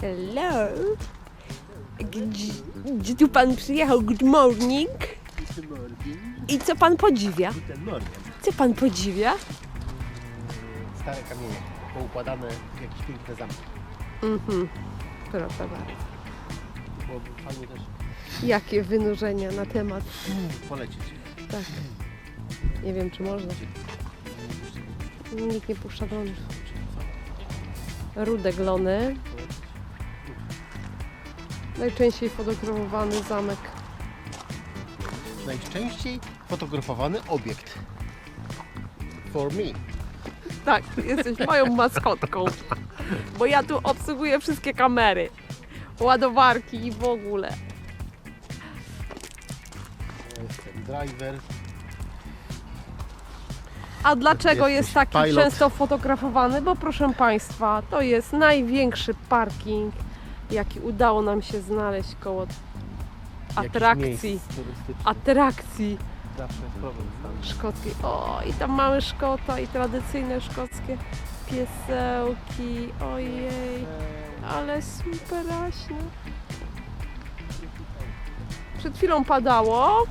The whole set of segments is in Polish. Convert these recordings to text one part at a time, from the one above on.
Hello. Gdzie, gdzie tu pan przyjechał? Good morning. I co pan podziwia? Ten. Co pan podziwia? Stare kamienie, poukładane w jakieś piękne zamki. Mhm. Proszę bardzo. Byłoby fajnie też Jakie wynurzenia na temat. polecieć. Tak. Nie wiem, czy można. Nikt nie puszcza dronów. Rude glony. Najczęściej fotografowany zamek. Najczęściej fotografowany obiekt. For me. Tak, jesteś moją maskotką. Bo ja tu obsługuję wszystkie kamery. Ładowarki i w ogóle. To jest ten driver. A dlaczego Jesteś jest taki pilot. często fotografowany? Bo proszę Państwa, to jest największy parking, jaki udało nam się znaleźć koło atrakcji. Atrakcji Zawsze jest problem szkockiej. O, i tam mamy Szkota i tradycyjne szkockie piesełki. Ojej, ale superaśne. Przed chwilą padało.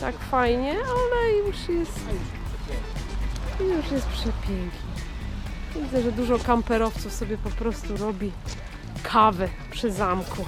Tak fajnie, ale już jest. Już jest przepięknie. Widzę, że dużo kamperowców sobie po prostu robi kawę przy zamku.